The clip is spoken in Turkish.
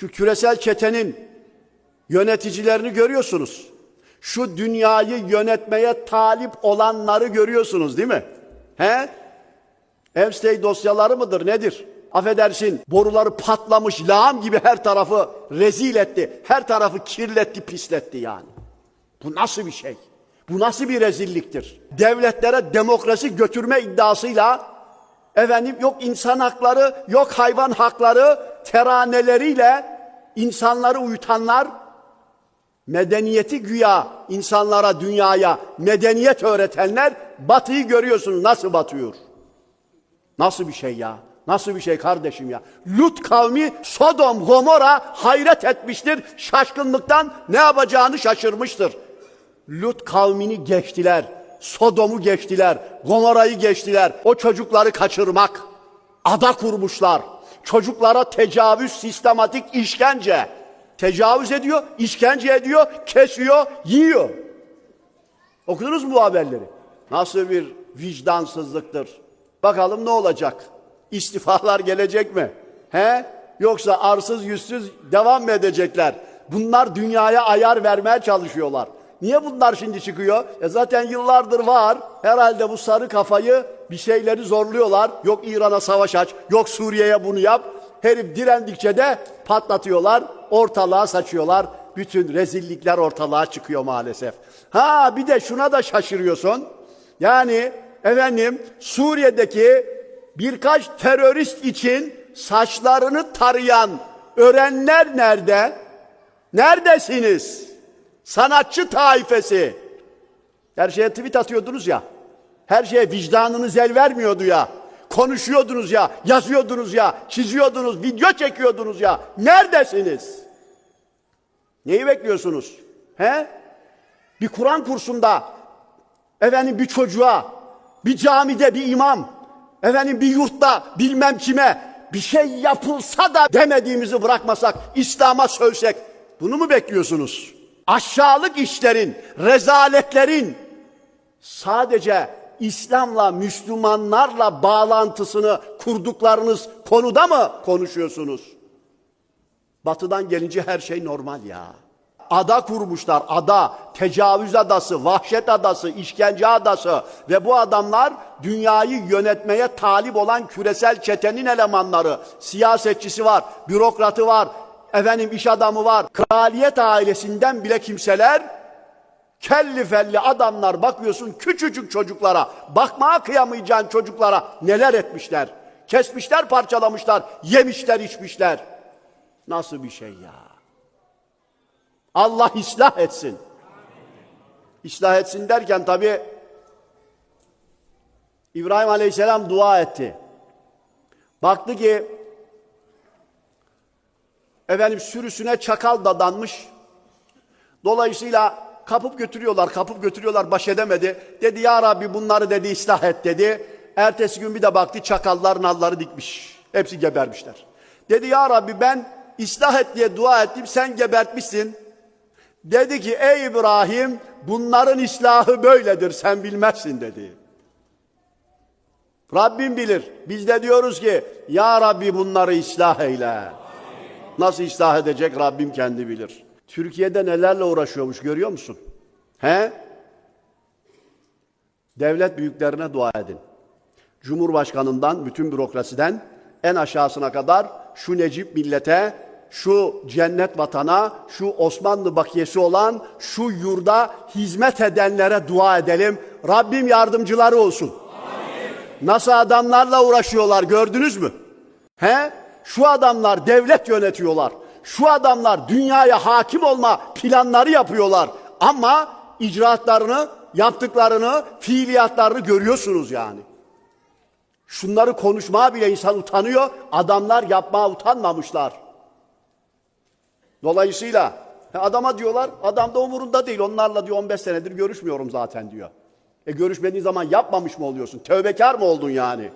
Şu küresel çetenin yöneticilerini görüyorsunuz. Şu dünyayı yönetmeye talip olanları görüyorsunuz değil mi? He? Epstein dosyaları mıdır nedir? Affedersin boruları patlamış lağım gibi her tarafı rezil etti. Her tarafı kirletti pisletti yani. Bu nasıl bir şey? Bu nasıl bir rezilliktir? Devletlere demokrasi götürme iddiasıyla efendim yok insan hakları, yok hayvan hakları teraneleriyle insanları uyutanlar medeniyeti güya insanlara, dünyaya medeniyet öğretenler batıyı görüyorsunuz nasıl batıyor. Nasıl bir şey ya? Nasıl bir şey kardeşim ya? Lut kavmi Sodom, Gomorra hayret etmiştir. Şaşkınlıktan ne yapacağını şaşırmıştır. Lut kavmini geçtiler. Sodom'u geçtiler. Gomorra'yı geçtiler. O çocukları kaçırmak. Ada kurmuşlar. Çocuklara tecavüz, sistematik işkence. Tecavüz ediyor, işkence ediyor, kesiyor, yiyor. Okudunuz mu bu haberleri? Nasıl bir vicdansızlıktır. Bakalım ne olacak? İstifalar gelecek mi? He? Yoksa arsız yüzsüz devam mı edecekler? Bunlar dünyaya ayar vermeye çalışıyorlar. Niye bunlar şimdi çıkıyor? E zaten yıllardır var. Herhalde bu sarı kafayı bir şeyleri zorluyorlar. Yok İran'a savaş aç, yok Suriye'ye bunu yap. Herif direndikçe de patlatıyorlar, ortalığa saçıyorlar. Bütün rezillikler ortalığa çıkıyor maalesef. Ha bir de şuna da şaşırıyorsun. Yani efendim Suriye'deki birkaç terörist için saçlarını tarayan örenler nerede? Neredesiniz? Sanatçı taifesi. Her şeye tweet atıyordunuz ya. Her şeye vicdanınız el vermiyordu ya. Konuşuyordunuz ya, yazıyordunuz ya, çiziyordunuz, video çekiyordunuz ya. Neredesiniz? Neyi bekliyorsunuz? He? Bir Kur'an kursunda efendim bir çocuğa, bir camide bir imam, efendim bir yurtta bilmem kime bir şey yapılsa da demediğimizi bırakmasak, İslam'a sövsek bunu mu bekliyorsunuz? Aşağılık işlerin, rezaletlerin sadece İslam'la, Müslümanlarla bağlantısını kurduklarınız konuda mı konuşuyorsunuz? Batıdan gelince her şey normal ya. Ada kurmuşlar, ada, tecavüz adası, vahşet adası, işkence adası ve bu adamlar dünyayı yönetmeye talip olan küresel çetenin elemanları. Siyasetçisi var, bürokratı var, efendim iş adamı var, kraliyet ailesinden bile kimseler kelli felli adamlar bakıyorsun küçücük çocuklara, bakmaya kıyamayacağın çocuklara neler etmişler. Kesmişler, parçalamışlar, yemişler, içmişler. Nasıl bir şey ya? Allah ıslah etsin. İslah etsin derken tabi İbrahim Aleyhisselam dua etti. Baktı ki efendim sürüsüne çakal dadanmış. Dolayısıyla kapıp götürüyorlar, kapıp götürüyorlar baş edemedi. Dedi ya Rabbi bunları dedi ıslah et dedi. Ertesi gün bir de baktı çakallar nalları dikmiş. Hepsi gebermişler. Dedi ya Rabbi ben ıslah et diye dua ettim sen gebertmişsin. Dedi ki ey İbrahim bunların islahı böyledir sen bilmezsin dedi. Rabbim bilir. Biz de diyoruz ki ya Rabbi bunları ıslah eyle. Nasıl ıslah edecek Rabbim kendi bilir. Türkiye'de nelerle uğraşıyormuş görüyor musun? He? Devlet büyüklerine dua edin. Cumhurbaşkanından, bütün bürokrasiden en aşağısına kadar şu Necip millete, şu cennet vatana, şu Osmanlı bakiyesi olan şu yurda hizmet edenlere dua edelim. Rabbim yardımcıları olsun. Nasıl adamlarla uğraşıyorlar gördünüz mü? He? Şu adamlar devlet yönetiyorlar. Şu adamlar dünyaya hakim olma planları yapıyorlar. Ama icraatlarını, yaptıklarını, fiiliyatlarını görüyorsunuz yani. Şunları konuşmaya bile insan utanıyor. Adamlar yapmaya utanmamışlar. Dolayısıyla adama diyorlar, adam da umurunda değil. Onlarla diyor 15 senedir görüşmüyorum zaten diyor. E görüşmediğin zaman yapmamış mı oluyorsun? Tövbekar mı oldun yani?